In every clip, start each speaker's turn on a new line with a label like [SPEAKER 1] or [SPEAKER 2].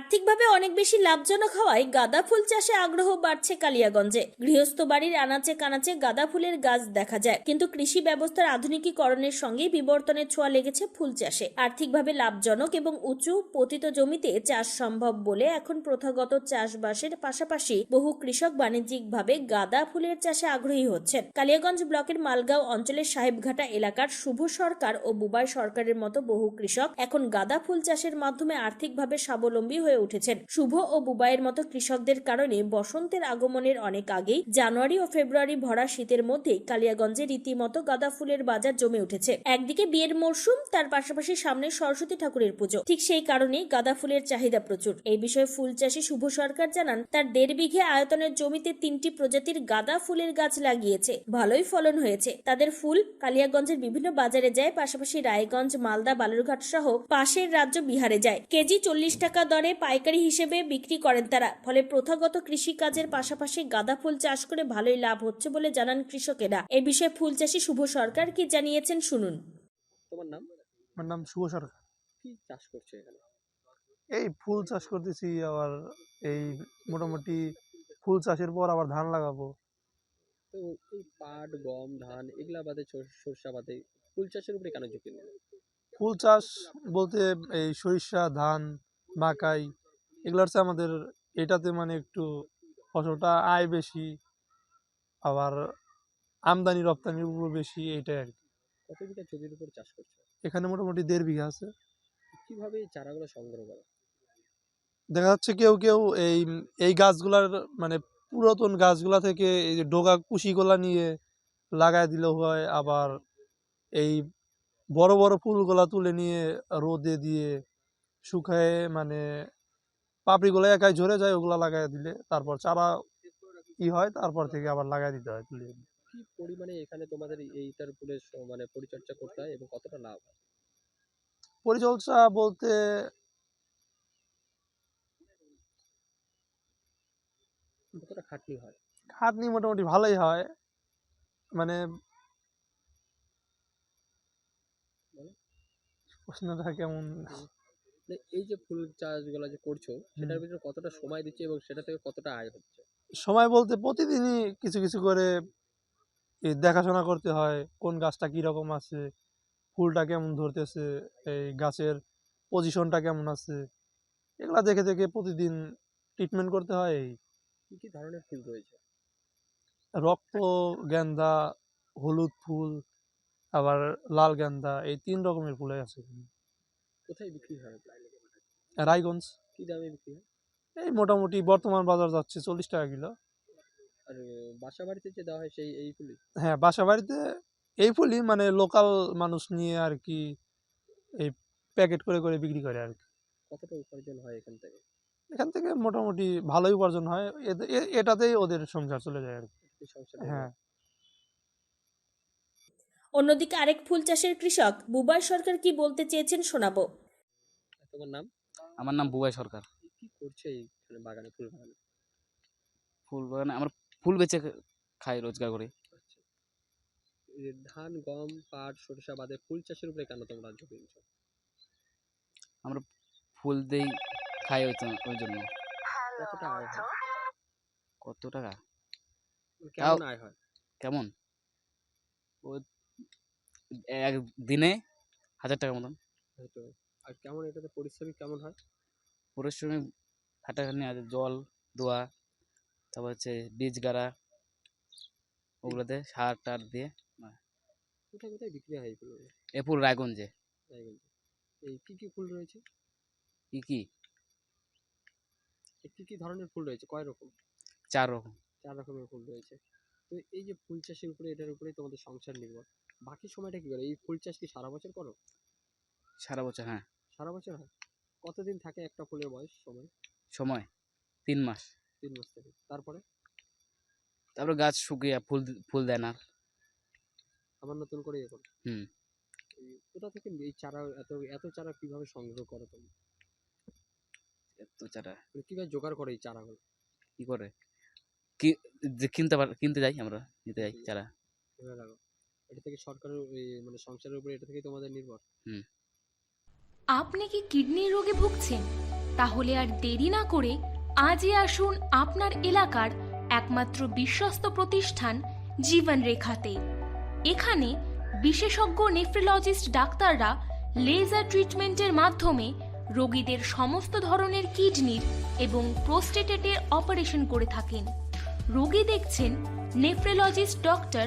[SPEAKER 1] আর্থিকভাবে অনেক বেশি লাভজনক হওয়ায় গাঁদা ফুল চাষে আগ্রহ বাড়ছে কালিয়াগঞ্জে। গৃহস্থ বাড়ির আনাচে কানাচে গাঁদা ফুলের গাছ দেখা যায়। কিন্তু কৃষি ব্যবস্থার আধুনিকীকরণের সঙ্গে বিবর্তনের ছোঁয়া লেগেছে ফুল চাষে। আর্থিকভাবে লাভজনক এবং উঁচু পতিত জমিতে চাষ সম্ভব বলে এখন প্রথাগত চাষবাসের পাশাপাশি বহু কৃষক বাণিজ্যিকভাবে গাঁদা ফুলের চাষে আগ্রহী হচ্ছেন। কালিয়াগঞ্জ ব্লকের মালগাঁও অঞ্চলের সাহেবঘাটা এলাকার শুভ সরকার ও বুবাই সরকারের মতো বহু কৃষক এখন গাঁদা ফুল চাষের মাধ্যমে আর্থিকভাবে স্বাবলম্বী হয়ে উঠেছেন। শুভ ও বুবাইয়ের মতো কৃষকদের কারণে বসন্তের আগমনের অনেক আগেই জানুয়ারি ও ফেব্রুয়ারি ভরা শীতের মধ্যে কালিয়াগঞ্জে রীতিমতো গাঁদা ফুলের বাজার জমে উঠেছে। একদিকে বিয়ের মরশুম, তার পাশাপাশি সামনে সরস্বতী ঠাকুরের পুজো। ঠিক সেই কারণেই গাঁদা ফুলের চাহিদা প্রচুর। এই বিষয়ে ফুল চাষী শুভ সরকার জানান, তার দেড় বিঘে আয়তনের জমিতে তিনটি প্রজাতির গাঁদা ফুলের গাছ লাগিয়েছে। ভালোই ফলন হয়েছে। তাদের ফুল কালিয়াগঞ্জের বিভিন্ন বাজারে যায়, পাশাপাশি রায়গঞ্জ, মালদা, বালুরঘাট সহ পাশের রাজ্য বিহারে যায়। কেজি চল্লিশ টাকা দরে পাইকারি হিসেবে বিক্রি করেন তারা। ফলে প্রথাগত কৃষি কাজের পাশাপাশি গাঁদা ফুল চাষ করে ভালোই লাভ হচ্ছে বলে জানান কৃষকেরা। এ বিষয়ে ফুল চাষী শুভ সরকার কি জানিয়েছেন শুনুন।
[SPEAKER 2] তোমার নাম?
[SPEAKER 3] আমার নাম শুভ সরকার।
[SPEAKER 2] কি চাষ করছ এখানে?
[SPEAKER 3] এই ফুল চাষ করতেছি আবার এই মোটামুটি ফুল চাষের পর আবার ধান লাগাবো।
[SPEAKER 2] তো এই পাট গম ধান এগুলা বাদে সর- সরষা বাদে ফুল চাষের উপরে কেন ঝুঁকি নিলে
[SPEAKER 3] ফুল চাষ বলতে এই সরিষা ধান মাকাই এগুলো হচ্ছে আমাদের এটাতে মানে একটু ফসলটা আয় বেশি আবার আমদানি রপ্তানির উপর বেশি এইটাই আর কি।
[SPEAKER 2] কত বিঘা জমির উপর চাষ করছ?
[SPEAKER 3] এখানে মোটামুটি দেড় বিঘা আছে।
[SPEAKER 2] কীভাবে এই চারাগুলো সংগ্রহ করো?
[SPEAKER 3] দেখা যাচ্ছে কেউ কেউ এই এই গাছগুলার মানে পুরাতন গাছগুলা থেকে এই যে ডোগা কুশিগুলা নিয়ে লাগাই দিলেও হয় আবার এই বড় বড় ফুলগুলা তুলে নিয়ে রোদে দিয়ে শুকায়ে মানে পাপড়িগুলো একাই ঝরে যায় ওগুলো লাগাই দিলে তারপর চারা ই হয় তারপর থেকে আবার লাগাই দিতে হয় তুলে
[SPEAKER 2] কি পরিমাণে এখানে তোমাদের এইটার উপরে মানে পরিচর্যা করতে হয় এবং কতটা লাভ হয়?
[SPEAKER 3] পরিচর্যা বলতে
[SPEAKER 2] কতটা খাটনি হয়?
[SPEAKER 3] খাটনি মোটামুটি ভালোই হয়। মানে প্রশ্নটা কেমন?
[SPEAKER 2] মানে এই যে ফুল চাষগুলো যে করছ সেটার ভিতরে কতটা সময় দিচ্ছে এবং সেটা থেকে কতটা আয় হচ্ছে?
[SPEAKER 3] সময় বলতে প্রতিদিনই কিছু কিছু করে দেখাশোনা করতে হয় কোন গাছটা কীরকম আছে ফুলটা কেমন ধরতেছে এই গাছের পজিশনটা কেমন আছে এগুলা দেখে দেখে প্রতিদিন ট্রিটমেন্ট করতে হয় এই।
[SPEAKER 2] কি কি ধরনের ফুল রয়েছে?
[SPEAKER 3] রক্ত গেন্দা হলুদ ফুল আবার লাল গেন্দা এই তিন রকমের ফুল আছে।
[SPEAKER 2] কোথায় বিক্রি হয়?
[SPEAKER 3] রায়গঞ্জ।
[SPEAKER 2] কি দামে বিক্রি হয়?
[SPEAKER 3] এই মোটামুটি বর্তমান বাজার যাচ্ছে চল্লিশ টাকা কিলো।
[SPEAKER 2] আর বাসা বাড়িতে যে দেওয়া হয় সেই এই ফুলই?
[SPEAKER 3] হ্যাঁ বাসা বাড়িতে এই ফুলই মানে লোকাল মানুষ নিয়ে আর কি এই প্যাকেট করে করে বিক্রি করে আর কি।
[SPEAKER 2] কতটা উপার্জন হয় এখান থেকে?
[SPEAKER 3] এখান থেকে মোটামুটি ভালোই উপার্জন হয়। এটাতেই ওদের সংসার চলে যায় আর কি। হ্যাঁ।
[SPEAKER 1] অন্যদিকে আরেক ফুল চাষের কৃষক বুবাই সরকার কি বলতে চেয়েছেন শোনাবো।
[SPEAKER 2] তোমার নাম?
[SPEAKER 4] আমার নাম বুবাই সরকার।
[SPEAKER 2] কি করছে এইখানে বাগানে ফুল বাগানে?
[SPEAKER 4] ফুল বাগানে আমরা ফুল বেচে খাই রোজগার করি।
[SPEAKER 2] ধান গম পাট সরিষা বাদে ফুল চাষের উপরে কেন তোমরা ঝুঁকি নিচ্ছ
[SPEAKER 4] ফুল দেই খাই ওই ওই জন্য।
[SPEAKER 2] কতটা আয় হয়?
[SPEAKER 4] কত টাকা?
[SPEAKER 2] কেমন আয় হয়?
[SPEAKER 4] কেমন? ও এক দিনে হাজার টাকার মতন।
[SPEAKER 2] আর কেমন এটাতে পরিশ্রমিক কেমন হয়?
[SPEAKER 4] পরিশ্রমিক খাটাখানি আছে জল দোয়া তারপর হচ্ছে বীজ গাড়া ওগুলোতে সার টার দিয়ে
[SPEAKER 2] কোথায় কোথায় বিক্রি হয় এগুলো?
[SPEAKER 4] এ ফুল রায়গঞ্জে।
[SPEAKER 2] রায়গঞ্জে? এই কি কি ফুল রয়েছে?
[SPEAKER 4] কি কি?
[SPEAKER 2] কি কি ধরনের ফুল রয়েছে? কয় রকম?
[SPEAKER 4] চার রকম।
[SPEAKER 2] চার রকমের ফুল রয়েছে। তো এই যে ফুল চাষের উপরে এটার উপরেই তোমাদের সংসার নির্ভর। বাকি সময়টা কি করে? এই ফুল চাষ কি সারা বছর করো?
[SPEAKER 4] সারা বছর হ্যাঁ।
[SPEAKER 2] সারা বছর হয়? কতদিন থাকে একটা ফুলের বয়স সময়?
[SPEAKER 4] সময় তিন মাস।
[SPEAKER 2] তিন মাস থেকে। তারপরে?
[SPEAKER 4] তারপরে গাছ শুকিয়ে ফুল ফুল দেয় না
[SPEAKER 2] আবার নতুন করে ইয়ে করো।
[SPEAKER 4] হুম।
[SPEAKER 2] এই কোথা থেকে এই চারা এত এত চারা কীভাবে সংগ্রহ করো তুমি?
[SPEAKER 4] এত চারা।
[SPEAKER 2] মানে কীভাবে জোগাড় করো এই চারাগুলো?
[SPEAKER 4] কি করে? কি কিনতে পার কিনতে যাই আমরা নিতে যাই চারা।
[SPEAKER 2] এটা থেকে সরকারের মানে সংসারের উপরে এটা থেকে তোমাদের নির্ভর।
[SPEAKER 5] আপনি কি কিডনি রোগে ভুগছেন? তাহলে আর দেরি না করে আজই আসুন আপনার এলাকার একমাত্র বিশ্বস্ত প্রতিষ্ঠান জীবন রেখাতে এখানে বিশেষজ্ঞ নেফ্রোলজিস্ট ডাক্তাররা লেজার ট্রিটমেন্টের মাধ্যমে রোগীদের সমস্ত ধরনের কিডনির এবং প্রোস্টেটেটের অপারেশন করে থাকেন। রোগী দেখছেন nephrologist doctor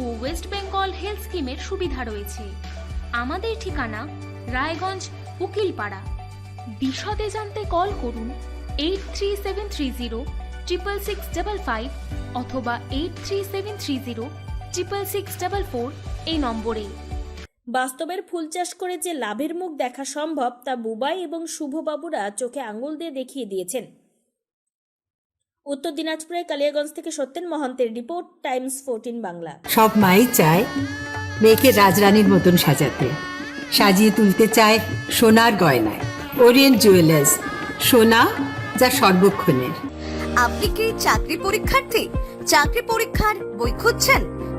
[SPEAKER 5] ও ওয়েস্ট বেঙ্গল হেলথ স্কিমের সুবিধা রয়েছে। আমাদের ঠিকানা রায়গঞ্জ, উকিলপাড়া। বিশদে জানতে কল করুন eight three seven three zero triple six double five অথবা eight three seven three zero triple six double four এই নম্বরে।
[SPEAKER 1] বাস্তবের ফুল চাষ করে যে লাভের মুখ দেখা সম্ভব তা বুবাই এবং শুভবাবুরা চোখে আঙুল দিয়ে দেখিয়ে দিয়েছেন। উত্তর দিনাজপুরের কালিয়াগঞ্জ থেকে সত্যেন মহন্তের রিপোর্ট টাইমস ফোরটিন বাংলা।
[SPEAKER 6] সব মাই চায় মেয়েকে রাজরানীর মতন সাজাতে। সাজিয়ে তুলতে চায় সোনার গয়নায়। ওরিয়েন্ট জুয়েলার্স সোনা যা সর্বক্ষণের।
[SPEAKER 7] আপনি কি চাকরি পরীক্ষার্থী? চাকরি পরীক্ষার বই খুঁজছেন?